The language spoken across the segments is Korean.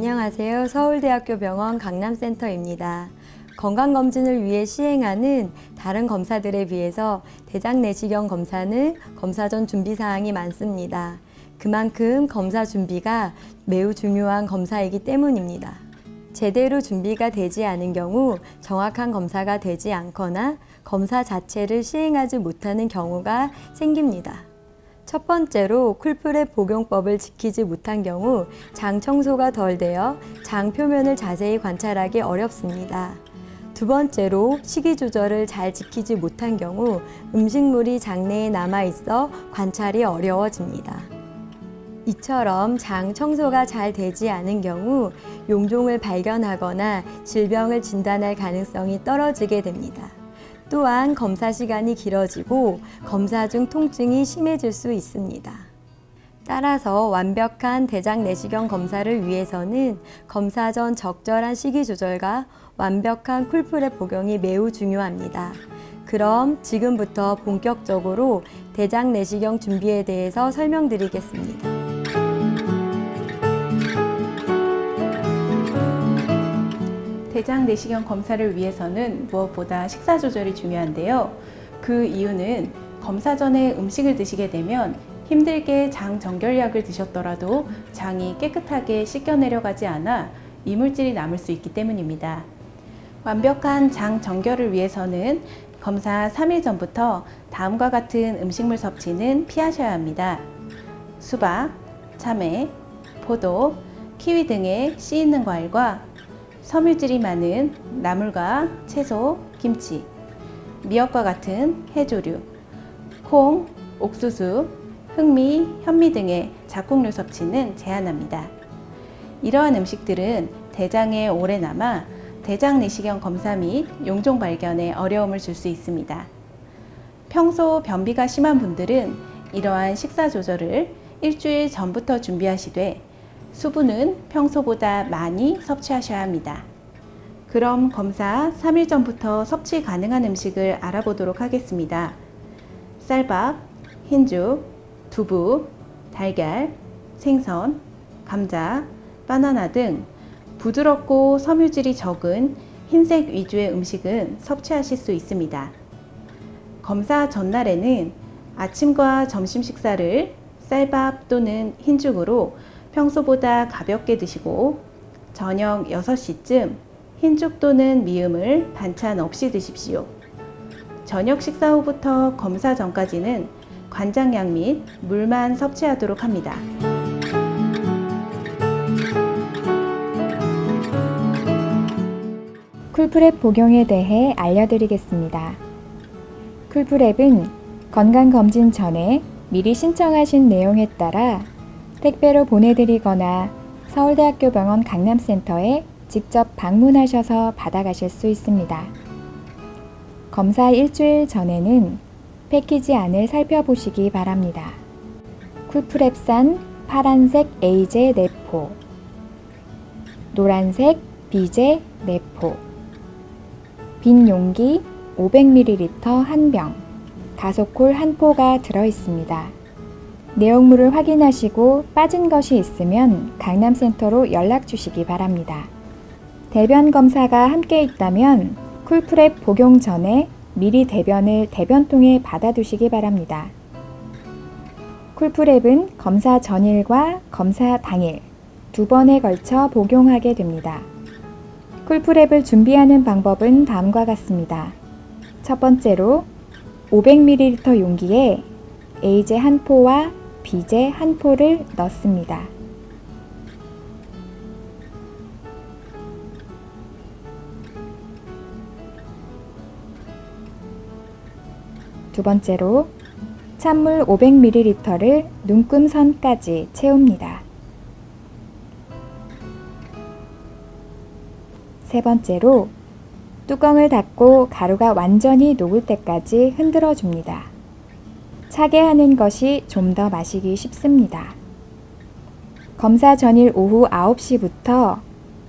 안녕하세요. 서울대학교 병원 강남센터입니다. 건강검진을 위해 시행하는 다른 검사들에 비해서 대장 내시경 검사는 검사 전 준비 사항이 많습니다. 그만큼 검사 준비가 매우 중요한 검사이기 때문입니다. 제대로 준비가 되지 않은 경우 정확한 검사가 되지 않거나 검사 자체를 시행하지 못하는 경우가 생깁니다. 첫 번째로 쿨프랩 복용법을 지키지 못한 경우 장 청소가 덜 되어 장 표면을 자세히 관찰하기 어렵습니다. 두 번째로 식이 조절을 잘 지키지 못한 경우 음식물이 장내에 남아 있어 관찰이 어려워집니다. 이처럼 장 청소가 잘 되지 않은 경우 용종을 발견하거나 질병을 진단할 가능성이 떨어지게 됩니다. 또한 검사 시간이 길어지고 검사 중 통증이 심해질 수 있습니다. 따라서 완벽한 대장 내시경 검사를 위해서는 검사 전 적절한 식이 조절과 완벽한 쿨프랩 복용이 매우 중요합니다. 그럼 지금부터 본격적으로 대장 내시경 준비에 대해서 설명드리겠습니다. 대장 내시경 검사를 위해서는 무엇보다 식사 조절이 중요한데요. 그 이유는 검사 전에 음식을 드시게 되면 힘들게 장 정결약을 드셨더라도 장이 깨끗하게 씻겨 내려가지 않아 이물질이 남을 수 있기 때문입니다. 완벽한 장 정결을 위해서는 검사 3일 전부터 다음과 같은 음식물 섭취는 피하셔야 합니다. 수박, 참외, 포도, 키위 등의 씨 있는 과일과 섬유질이 많은 나물과 채소, 김치, 미역과 같은 해조류, 콩, 옥수수, 흑미, 현미 등의 잡곡류 섭취는 제한합니다. 이러한 음식들은 대장에 오래 남아 대장 내시경 검사 및 용종 발견에 어려움을 줄 수 있습니다. 평소 변비가 심한 분들은 이러한 식사 조절을 일주일 전부터 준비하시되 수분은 평소보다 많이 섭취하셔야 합니다. 그럼 검사 3일 전부터 섭취 가능한 음식을 알아보도록 하겠습니다. 쌀밥, 흰죽, 두부, 달걀, 생선, 감자, 바나나 등 부드럽고 섬유질이 적은 흰색 위주의 음식은 섭취하실 수 있습니다. 검사 전날에는 아침과 점심 식사를 쌀밥 또는 흰죽으로 평소보다 가볍게 드시고 저녁 6시쯤 흰죽 또는 미음을 반찬 없이 드십시오. 저녁 식사 후부터 검사 전까지는 관장약 및 물만 섭취하도록 합니다. 쿨프랩 복용에 대해 알려드리겠습니다. 쿨프랩은 건강검진 전에 미리 신청하신 내용에 따라 택배로 보내드리거나 서울대학교 병원 강남센터에 직접 방문하셔서 받아가실 수 있습니다. 검사 일주일 전에는 패키지 안을 살펴보시기 바랍니다. 쿨프랩산 파란색 에이제 네포, 노란색 비제 네포, 빈 용기 500ml 한 병, 다소콜 한 포가 들어 있습니다. 내용물을 확인하시고 빠진 것이 있으면 강남센터로 연락 주시기 바랍니다. 대변 검사가 함께 있다면 쿨프랩 복용 전에 미리 대변을 대변통에 받아두시기 바랍니다. 쿨프랩은 검사 전일과 검사 당일 두 번에 걸쳐 복용하게 됩니다. 쿨프랩을 준비하는 방법은 다음과 같습니다. 첫 번째로 500ml 용기에 에이제 한 포와 비제 한 포를 넣습니다. 두 번째로 찬물 500ml를 눈금선까지 채웁니다. 세 번째로 뚜껑을 닫고 가루가 완전히 녹을 때까지 흔들어 줍니다. 차게 하는 것이 좀 더 마시기 쉽습니다. 검사 전일 오후 9시부터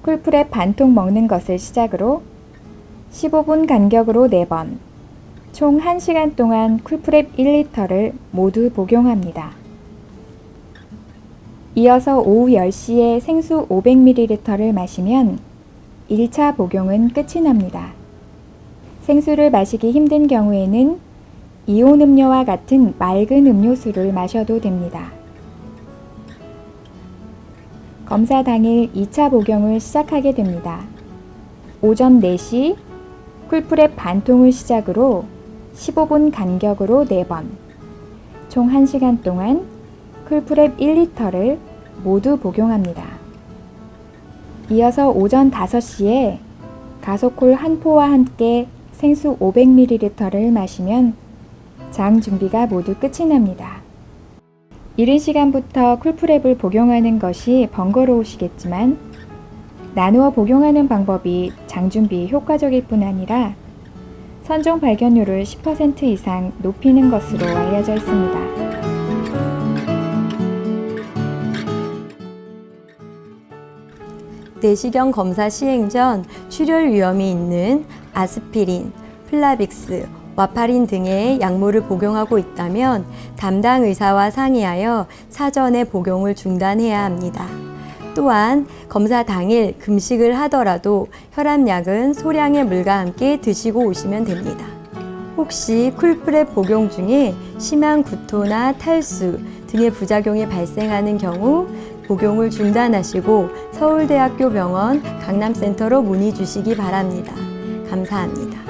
쿨프랩 반통 먹는 것을 시작으로 15분 간격으로 4번, 총 1시간 동안 쿨프랩 1리터를 모두 복용합니다. 이어서 오후 10시에 생수 500ml를 마시면 1차 복용은 끝이 납니다. 생수를 마시기 힘든 경우에는 이온 음료와 같은 맑은 음료수를 마셔도 됩니다. 검사 당일 2차 복용을 시작하게 됩니다. 오전 4시 쿨프랩 반통을 시작으로 15분 간격으로 4번, 총 1시간 동안 쿨프랩 1리터를 모두 복용합니다. 이어서 오전 5시에 가소콜 한 포와 함께 생수 500ml를 마시면 장 준비가 모두 끝이 납니다. 이른 시간부터 쿨프랩을 복용하는 것이 번거로우시겠지만 나누어 복용하는 방법이 장 준비에 효과적일 뿐 아니라 선종 발견율을 10% 이상 높이는 것으로 알려져 있습니다. 내시경 검사 시행 전 출혈 위험이 있는 아스피린, 플라빅스, 와파린 등의 약물을 복용하고 있다면 담당 의사와 상의하여 사전에 복용을 중단해야 합니다. 또한 검사 당일 금식을 하더라도 혈압약은 소량의 물과 함께 드시고 오시면 됩니다. 혹시 쿨프랩 복용 중에 심한 구토나 탈수 등의 부작용이 발생하는 경우 복용을 중단하시고 서울대학교 병원 강남센터로 문의 주시기 바랍니다. 감사합니다.